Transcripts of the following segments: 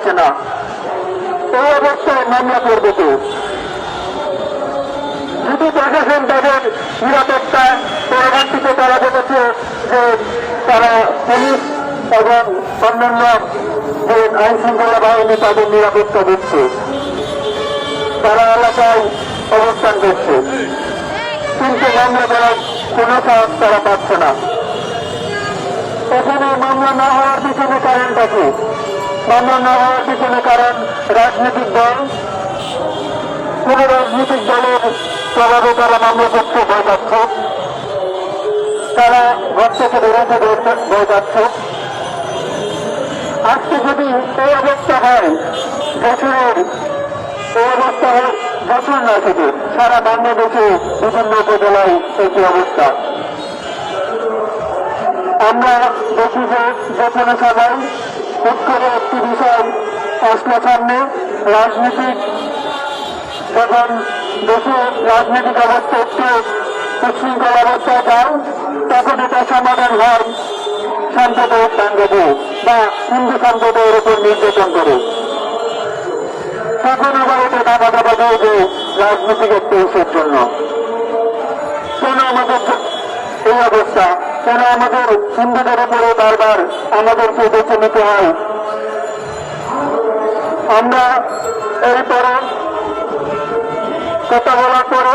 হচ্ছে না। এই অবস্থায় মামলা করবে তো যদি প্রশাসন তাদের নিরাপত্তা পরবর্তীতে তারা দেখেছে যে তারা পুলিশ এবং অন্যান্য যে আইন শৃঙ্খলা বাহিনী তাদের নিরাপত্তা দিচ্ছে। তারা এলাকায় অবস্থান করছে। কিন্তু মামলা করার কোনো সাহস তারা পাচ্ছে না। এখানে মামলা না হওয়ার পিছনে কারণটা কি? মামলা হওয়ার পিছনে কারণ রাজনৈতিক দল কোন রাজনৈতিক দলের প্রভাবে তারা মামলা করতে ভয় পাচ্ছে। তারা ঘর থেকে বেরোতে ভয়- পাচ্ছে। আজকে যদি এই অবস্থা হয়, বছরের এই অবস্থা হয়, বছর না শুধু সারা বাংলাদেশে বিভিন্ন উপজেলায় একই অবস্থা। আমরা দেখি যে যেখানে সবাই হুট একটি বিষয় আসলো সামনে রাজনীতিক যখন দেশে রাজনৈতিক অবস্থা একটু উচ্ছৃঙ্খল অবস্থায় যায় তখন এটা সমাধান হয় সম্প্রদায়ের সঙ্গে বা হিন্দু সম্প্রদায়ের উপর নির্যাতন করে। তখন আবার এটা দাবা দাবা দিয়ে যে রাজনৈতিক একটি জন্য। কেন আমাদের এই অবস্থা? কেন আমাদের হিন্দুদের উপরে বারবার আমাদেরকে বেছে নিতে হয়? আমরা এরপরে কথা বলার পরে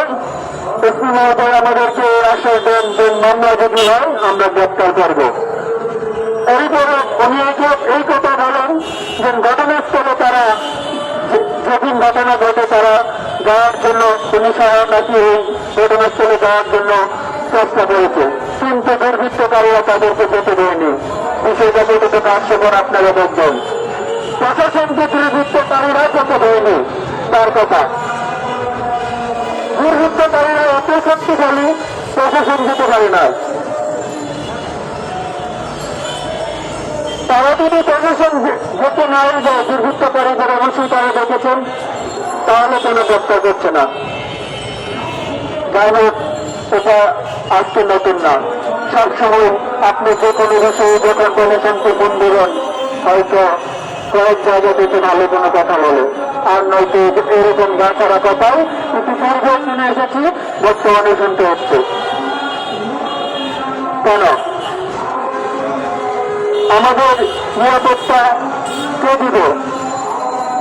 এসপি মহোদয় আমাদেরকে আশ্বাস দেন যে, মামলা যদি হয়, আমরা গ্রেপ্তার করব। এরপরে উনি এই কথা বলেন যে, ঘটনাস্থলে তারা, যেদিন ঘটনা ঘটে, তারা যাওয়ার জন্য পুলিশ নাকি এই ঘটনাস্থলে যাওয়ার জন্য চেষ্টা করেছে? কিন্তু দুর্বৃত্তকারীরা তাদেরকে যেতে দেয়নি। বিষয়টা কতটা কার্যকর আপনারা দেখবেন। প্রশাসনকে দুর্বৃত্তকারীরা যেতে দেয়নি। তার কথা। দুর্বৃত্তকারীরা এত শক্তিশালী, প্রশাসন যেতে পারে না তারা যদি প্রশাসন যেতে নাই যায় দুর্বৃত্তকারীদের অবশ্যই তারা দেখেছেন, তাহলে কোনো গ্রেপ্তার করছে না। যাই হোক এটা আজকে নতুন না। সবসময় আপনি যে কোনো বিষয়ে যখন ফোন দেবেন হয়তো কয়েক জায়গা থেকে ভালো কোনো কথা বলে। আর নয়তো এরকম গা ছাড়া কথাও কিন্তু পরিবর্তনে এসেছি, বর্তমানে শুনতে হচ্ছে। কেন? আমাদের নিরাপত্তা কে দিব?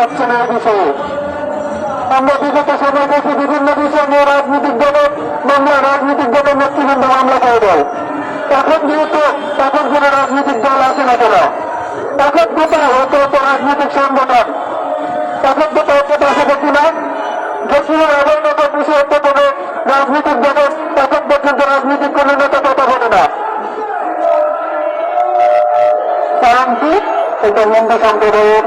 হচ্ছে না বিষয়ে। আমরা বিগত সময় দেখি বিভিন্ন বিষয় নিয়ে রাজনৈতিক দলের মামলা, রাজনৈতিক দলের নেতৃবৃন্দ মামলা করে দেয়। এখন যেহেতু এখন কোন রাজনৈতিক দল আছে না কেন? এখন কোথায় হতো রাজনৈতিক সংগঠন। এখন কোথাও কোথাও আছে দেখি না যেখানে অবৈধতার বিষয়ে কোনো রাজনৈতিক দলের এখন পর্যন্ত রাজনৈতিক কোনো নেতা কথা বলে না। কারণ কি? এটা হিন্দু সম্প্রদায়ের